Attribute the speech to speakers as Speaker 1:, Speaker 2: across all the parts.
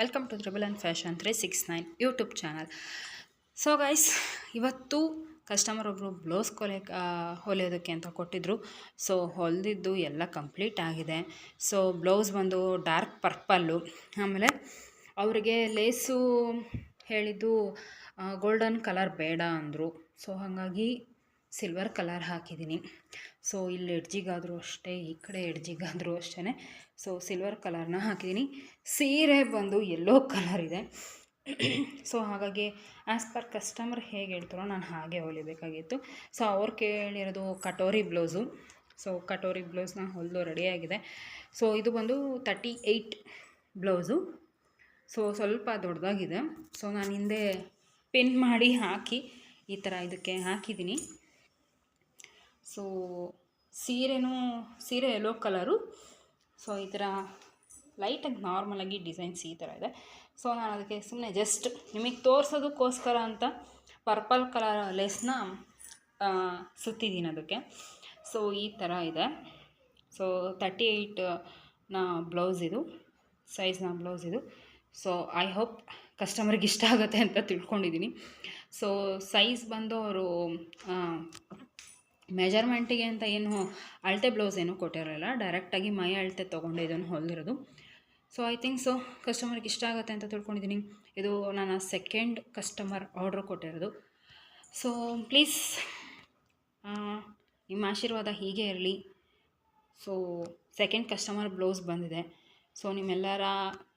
Speaker 1: Welcome to triple and fashion three six nine YouTube channel so guys ಇವತ್ತು customer ಒಬ್ಬರು blouse ಕೊಲೆ ಹೊಲಿಯೋದಕ್ಕೆ ಅಂತ ಕೊಟ್ಟಿದ್ರು. ಸೊ ಹೊಲಿದಿದ್ದು ಎಲ್ಲ ಕಂಪ್ಲೀಟ್ ಆಗಿದೆ. ಸೊ ಬ್ಲೌಸ್ ಬಂದು ಡಾರ್ಕ್ ಪರ್ಪಲ್ಲು ಆಮೇಲೆ ಅವರಿಗೆ ಲೇಸು ಹೇಳಿದ್ದು ಗೋಲ್ಡನ್ ಕಲರ್ ಬೇಡ ಅಂದರು. ಸೊ ಹಾಗಾಗಿ ಸಿಲ್ವರ್ ಕಲರ್ ಹಾಕಿದ್ದೀನಿ. ಸೊ ಇಲ್ಲಿ ಎಡ್ಜಿಗಾದರೂ ಅಷ್ಟೇ, ಈ ಕಡೆ ಎಡ್ಜಿಗಾದರೂ ಅಷ್ಟೇ ಸೊ ಸಿಲ್ವರ್ ಕಲರ್ನ ಹಾಕಿದ್ದೀನಿ. ಸೀರೆ ಬಂದು ಎಲ್ಲೋ ಕಲರ್ ಇದೆ. ಸೊ ಹಾಗಾಗಿ ಆ್ಯಸ್ ಪರ್ ಕಸ್ಟಮರ್ ಹೇಗೆ ಹೇಳ್ತಾರೋ ನಾನು ಹಾಗೆ ಹೊಲಿಬೇಕಾಗಿತ್ತು. ಸೊ ಅವ್ರು ಕೇಳಿರೋದು ಕಟೋರಿ ಬ್ಲೌಸು. ಸೊ ಕಟೋರಿ ಬ್ಲೌಸ್ನ ಹೊಲಿದು ರೆಡಿಯಾಗಿದೆ. ಸೊ ಇದು ಬಂದು ತರ್ಟಿ ಏಯ್ಟ್ ಬ್ಲೌಸು. ಸೊ ಸ್ವಲ್ಪ ದೊಡ್ಡದಾಗಿದೆ ಸೊ ನಾನು ಹಿಂದೆ ಪಿನ್ ಮಾಡಿ ಹಾಕಿ ಈ ಥರ ಇದಕ್ಕೆ ಹಾಕಿದ್ದೀನಿ. ಸೊ ಸೀರೆನೂ, ಸೀರೆ ಎಲ್ಲೋ ಕಲರು ಸೊ ಈ ಥರ ಲೈಟಾಗಿ ನಾರ್ಮಲಾಗಿ ಡಿಸೈನ್ಸ್ ಈ ಥರ ಇದೆ. ಸೊ ನಾನು ಅದಕ್ಕೆ ಸುಮ್ಮನೆ ಜಸ್ಟ್ ನಿಮಗೆ ತೋರಿಸೋದಕ್ಕೋಸ್ಕರ ಅಂತ ಪರ್ಪಲ್ ಕಲರ್ ಲೆಸ್ನ ಸುತ್ತಿದ್ದೀನಿ ಅದಕ್ಕೆ. ಸೊ ಈ ಥರ ಇದೆ. ಸೊ ತರ್ಟಿ ಏಯ್ಟ್ನ ಬ್ಲೌಸ್ ಇದು ಸೈಜ್ನ ಬ್ಲೌಸ್ ಇದು. ಸೊ ಐ ಹೋಪ್ ಕಸ್ಟಮರ್ಗೆ ಇಷ್ಟ ಆಗುತ್ತೆ ಅಂತ ತಿಳ್ಕೊಂಡಿದ್ದೀನಿ ಸೊ ಸೈಜ್ ಬಂದು ಅವರು ಮೆಜರ್ಮೆಂಟಿಗೆ ಅಂತ ಏನು ಅಳತೆ ಬ್ಲೌಸ್ ಏನೂ ಕೊಟ್ಟಿರಲಿಲ್ಲ. ಡೈರೆಕ್ಟಾಗಿ ಮೈ ಅಳತೆ ತೊಗೊಂಡು ಇದನ್ನು ಹೊಲಿದಿರೋದು. ಸೊ ಐ ಥಿಂಕ್ ಸೊ ಕಸ್ಟಮರ್ಗೆ ಇಷ್ಟ ಆಗುತ್ತೆ ಅಂತ ತಿಳ್ಕೊಂಡಿದ್ದೀನಿ ಇದು ನಾನು ಸೆಕೆಂಡ್ ಕಸ್ಟಮರ್ ಆರ್ಡ್ರ್ ಕೊಟ್ಟಿರೋದು. ಸೊ ಪ್ಲೀಸ್ ನಿಮ್ಮ ಆಶೀರ್ವಾದ ಹೀಗೆ ಇರಲಿ. ಸೊ ಸೆಕೆಂಡ್ ಕಸ್ಟಮರ್ ಬ್ಲೌಸ್ ಬಂದಿದೆ. ಸೊ ನಿಮ್ಮೆಲ್ಲರ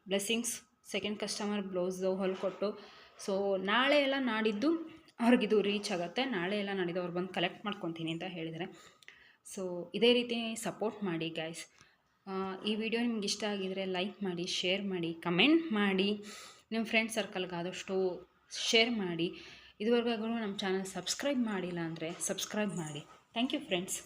Speaker 1: ಬ್ಲೆಸ್ಸಿಂಗ್ಸ್ ಸೆಕೆಂಡ್ ಕಸ್ಟಮರ್ ಬ್ಲೌಸು ಹೊಲ್ಕೊಟ್ಟು. ಸೊ ನಾಳೆ ಎಲ್ಲ ನಾಡಿದ್ದು ಅವ್ರಿಗಿದು ರೀಚ್ ಆಗುತ್ತೆ. ನಾಳೆ ಎಲ್ಲ ನಾಡಿದ್ದು ಅವ್ರು ಬಂದು ಕಲೆಕ್ಟ್ ಮಾಡ್ಕೊತೀನಿ ಅಂತ ಹೇಳಿದರೆ. ಸೊ ಇದೇ ರೀತಿ ಸಪೋರ್ಟ್ ಮಾಡಿ ಗೈಸ್ ಈ ವಿಡಿಯೋ ನಿಮ್ಗೆ ಇಷ್ಟ ಆಗಿದರೆ ಲೈಕ್ ಮಾಡಿ ಶೇರ್ ಮಾಡಿ ಕಮೆಂಟ್ ಮಾಡಿ. ನಿಮ್ಮ ಫ್ರೆಂಡ್ ಸರ್ಕಲ್ಗೆ ಆದಷ್ಟು ಶೇರ್ ಮಾಡಿ. ಇದುವರೆಗೂ ನಮ್ಮ ಚಾನಲ್ ಸಬ್ಸ್ಕ್ರೈಬ್ ಮಾಡಿಲ್ಲ ಅಂದರೆ ಸಬ್ಸ್ಕ್ರೈಬ್ ಮಾಡಿ. Thank you friends